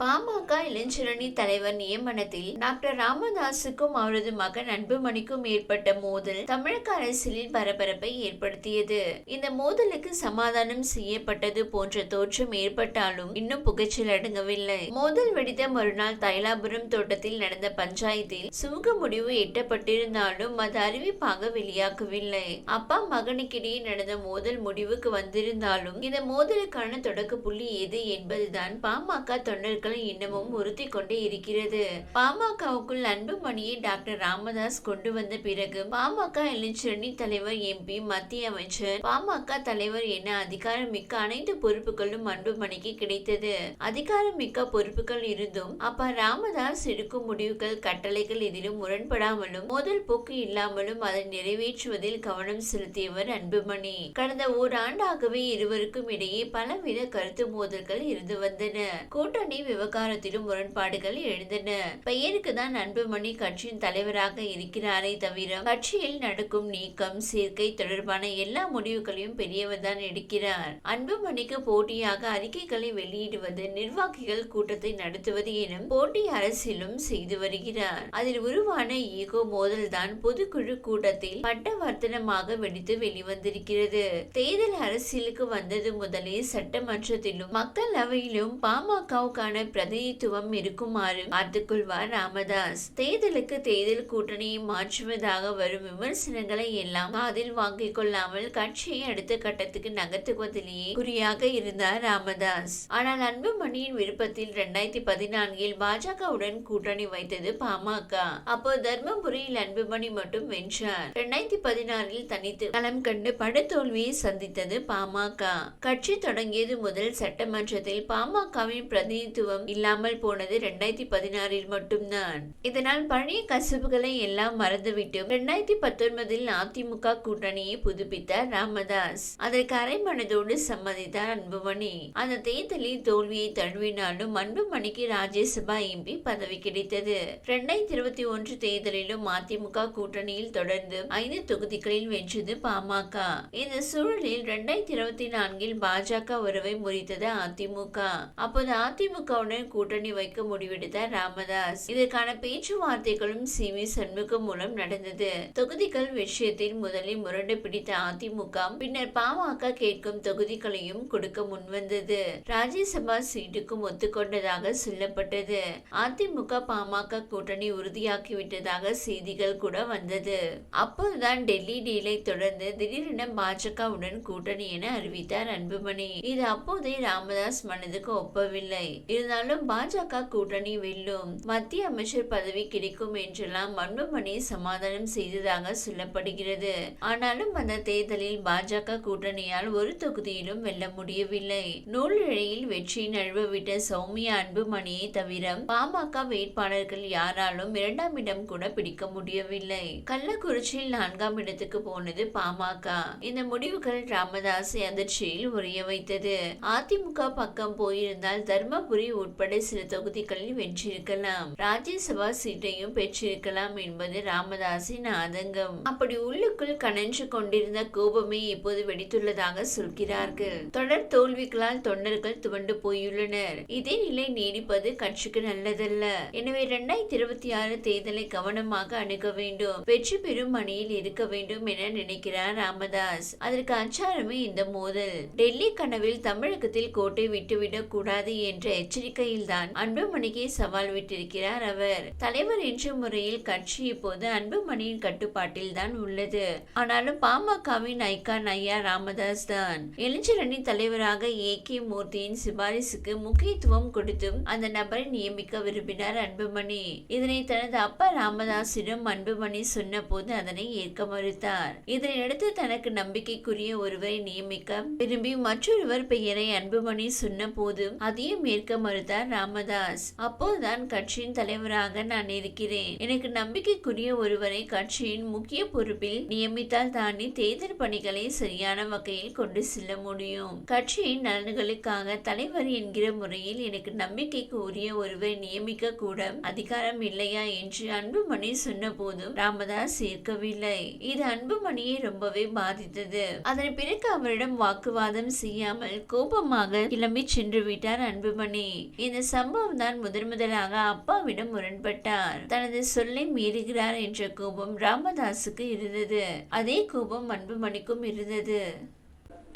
பாமக இளைஞரணி தலைவர் நியமனத்தில் டாக்டர் ராமதாசுக்கும் அவரது மகன் அன்புமணிக்கும் ஏற்பட்ட மோதல் தமிழக அரசியலில் பரபரப்பை ஏற்படுத்தியது. இந்த மோதலுக்கு சமாதானம் செய்யப்பட்டது போன்ற தோற்றம் ஏற்பட்டாலும் இன்னும் புகைச்சல் அடங்கவில்லை. மோதல் வெடித்த மறுநாள் தைலாபுரம் தோட்டத்தில் நடந்த பஞ்சாயத்தில் சுமூக முடிவு எட்டப்பட்டிருந்தாலும் அது அறிவிப்பாக வெளியாகவில்லை. அப்பா மகனுக்கிடையே நடந்த மோதல் முடிவுக்கு வந்திருந்தாலும் இந்த மோதலுக்கான தொடக்க புள்ளி எது என்பதுதான் பாமக தொண்டர்கள் இன்னமும் உறுத்தி கொண்டே இருக்கிறது. பாமகவுக்குள் அன்புமணியை டாக்டர் ராமதாஸ் கொண்டு வந்த பிறகு பாமக இளைஞரணி தலைவர் எம்பி மத்திய அமைச்சர் பாமக தலைவர் என அதிகாரமிக்க அனைத்து பொறுப்புகளும் அன்புமணிக்கு கிடைத்தது. அதிகாரமிக்க பொறுப்புகள் இருந்தும் அப்பா ராமதாஸ் எடுக்கும் முடிவுகள் கட்டளைகள் எதிலும் முரண்படாமலும் மோதல் போக்கு இல்லாமலும் அதை நிறைவேற்றுவதில் கவனம் செலுத்தியவர் அன்புமணி கடந்த ஓராண்டாகவே இருவருக்கும் இடையே பலவித கருத்து மோதல்கள் இருந்து வந்தன. கூட்டணி விவகாரத்திலும் முரண்பாடுகள் எழுந்தன. பெயருக்கு தான் அன்புமணி கட்சியின் தலைவராக இருக்கிறாரே தவிர கட்சியில் நடக்கும் நீக்கம் சேர்க்கை தொடர்பான எல்லா முடிவுகளையும் பெரியவர் தான் எடுக்கிறார். அன்புமணிக்கு போட்டியாக அறிக்கைகளை வெளியிடுவது நிர்வாகிகள் கூட்டத்தை நடத்துவது எனும் போட்டி அரசிலும் செய்து வருகிறார். அதில் உருவான ஈகோ மோதல் தான் பொதுக்குழு கூட்டத்தில் பட்டவர்த்தனமாக வெடித்து வெளிவந்திருக்கிறது. தேர்தல் அரசியலுக்கு வந்தது முதலே சட்டமன்றத்திலும் மக்களவையிலும் பாமகவுக்கான பிரதிநிதித்துவம் இருக்குமாறு பார்த்துக்கொள்வார் ராமதாஸ். தேர்தலுக்கு தேர்தல் கூட்டணியை மாற்றுவதாக வரும் விமர்சனங்களை எல்லாம் காதில் வாங்கிக் கொள்ளாமல் கட்சியை அடுத்த கட்டத்துக்கு நகர்த்துவதிலேயே குறியாக இருந்தார் ராமதாஸ். ஆனால் அன்புமணியின் விருப்பத்தில் இரண்டாயிரத்தி பதினான்கில் பாஜகவுடன் கூட்டணி வைத்தது பாமக. அப்போ தர்மபுரியில் அன்புமணி மட்டும் வென்றார். இரண்டாயிரத்தி பதினாறில் தனித்து களம் கண்டு படுதோல்வியை சந்தித்தது பாமக. கட்சி தொடங்கியது முதல் சட்டமன்றத்தில் பாமகவின் பிரதிநிதித்துவம் இல்லாமல் போனது ரெண்டாயிரத்தி பதினாறில் மட்டும்தான். இதனால் பழைய கசப்புகளை எல்லாம் மறந்துவிட்டு ரெண்டாயிரத்தி பத்தொன்பதில் அதிமுக கூட்டணியை புதுப்பித்தார் ராமதாஸ். அதற்கு அரை மனதோடு சம்மதித்தார் அன்புமணி. அந்த தேர்தலில் தோல்வியை தழுவினாலும் அன்புமணிக்கு ராஜ்யசபா எம்பி பதவி கிடைத்தது. இரண்டாயிரத்தி இருபத்தி ஒன்று தேர்தலிலும் அதிமுக கூட்டணியில் தொடர்ந்து ஐந்து தொகுதிகளில் வென்றது பாமக. இந்த சூழலில் இரண்டாயிரத்தி இருபத்தி நான்கில் பாஜக உறவை முறித்தது அதிமுக. அப்போது அதிமுக அதிமுகவுடன் கூட்டணி வைக்க முடிவெடுத்தார் ராமதாஸ். இதற்கான பேச்சுவார்த்தைகளும் சி வி சண்முகம் மூலம் நடந்தது. தொகுதிகள் விஷயத்தில் முதலில் முரண்டு பிடித்த அதிமுக பின்னர் பாமக கேட்கும் தொகுதிகளையும் கொடுக்க முன்வந்தது. ராஜ்யசபா சீட்டுக்கும் ஒத்துக்கொண்டதாக சொல்லப்பட்டது. அதிமுக பாமக கூட்டணி உறுதியாக்கிவிட்டதாக செய்திகள் கூட வந்தது. அப்போதுதான் டெல்லி டீலை தொடர்ந்து திடீரென பாஜகவுடன் கூட்டணி என அறிவித்தார் அன்புமணி. இது அப்போதே ராமதாஸ் மனதுக்கு ஒப்பவில்லை. இருந்தாலும் பாஜக கூட்டணி வெல்லும். மத்திய அமைச்சர் பதவி கிடைக்கும் என்றெல்லாம் அன்புமணி சமாதானம் செய்ததாக சொல்லப்படுகிறது. ஆனாலும் அந்த தேர்தலில் பாஜக கூட்டணியால் ஒரு தொகுதியிலும் வெல்ல முடியவில்லை. நூலிழையில் வெற்றி நழுவவிட்ட சௌமியா அன்புமணியை தவிர பாமக வேட்பாளர்கள் யாராலும் இரண்டாம் இடம் கூட பிடிக்க முடியவில்லை. கள்ளக்குறிச்சியில் நான்காம் இடத்துக்கு போனது பாமக. இந்த முடிவுகள் ராமதாஸை அதிர்ச்சியில் உரிய வைத்தது. அதிமுக பக்கம் போயிருந்தால் தர்மபுரி உட்பட சில தொகுதிகளில் வென்றிருக்கலாம். ராஜ்யசபா சீட்டையும் பெற்றிருக்கலாம் என்பது ராமதாஸின் ஆதங்கம். அப்படி உள்ளுக்குள் கனன்று கொண்டிருந்த கோபமே இப்போது வெடித்துள்ளதாக சொல்கிறார்கள். தொடர் தோல்விகளால் தொண்டர்கள் துவண்டு போயுள்ளனர். இதே நிலை நீடிப்பது கட்சிக்கு நல்லதல்ல. எனவே இரண்டாயிரத்தி இருபத்தி ஆறு தேர்தலை கவனமாக அணுக வேண்டும். வெற்றி பெறும் அணியில் இருக்க வேண்டும் என நினைக்கிறார் ராமதாஸ். அதற்கு அச்சாரமே இந்த மோதல். டெல்லி கனவில் தமிழகத்தில் கோட்டை விட்டுவிடக் கூடாது என்ற எச்சரிக்கை தான் அன்புமணிக்கு சவால் விட்டிருக்கிறார் அவர். தலைவர் என்ற முறையில் கட்சி இப்போது அன்புமணியின் கட்டுப்பாட்டில் தான் உள்ளது. ஆனாலும் பாமகவின் ஐகான் ஐயா ராமதாஸ் தான் இளைஞரணி தலைவராக ஏ. கே. மூர்த்தியின் சிபாரிசுக்கு முக்கியத்துவம் கொடுத்தும் அந்த நபரை நியமிக்க விரும்பினார் அன்புமணி. இதனை தனது அப்பா ராமதாசிடம் அன்புமணி சொன்ன போது அதனை ஏற்க மறுத்தார். இதனையடுத்து தனக்கு நம்பிக்கைக்குரிய ஒருவரை நியமிக்க விரும்பி மற்றொருவர் பெயரை அன்புமணி சொன்ன போதும் அதையும் ஏற்க மறு மறுத்தார் ராமதாஸ். அப்போதுதான் கட்சியின் தலைவராக நான் இருக்கிறேன். எனக்கு நம்பிக்கைக்குரிய ஒருவரை கட்சியின் முக்கிய பொறுப்பில் நியமித்தால் தானே தேர்தல் பணிகளை சரியான வகையில் கொண்டு செல்ல முடியும். கட்சியின் நலன்களுக்காக தலைவர் என்கிற முறையில் எனக்கு நம்பிக்கைக்கு உரிய ஒருவரை நியமிக்க கூட அதிகாரம் இல்லையா என்று அன்புமணி சொன்ன போதும் ராமதாஸ் ஏற்கவில்லை இது அன்புமணியை ரொம்பவே பாதித்தது. அதன் பிறகு அவரிடம் வாக்குவாதம் செய்யாமல் கோபமாக கிளம்பி சென்று விட்டார் அன்புமணி. இந்த சம்பவம் தான் முதன் முதலாக அப்பாவிடம் முரண்பட்டார். தனது சொல்லை மீறுகிறார் என்ற கோபம் ராமதாஸுக்கு இருந்தது. அதே கோபம் அன்புமணிக்கும் இருந்தது.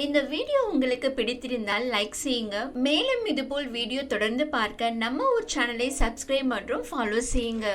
இந்த வீடியோ உங்களுக்கு பிடித்திருந்தால் லைக் செய்யுங்க. மேலும் இதுபோல் வீடியோ தொடர்ந்து பார்க்க நம்ம ஒரு சேனலை சப்ஸ்கிரைப் மற்றும் ஃபாலோ செய்யுங்க.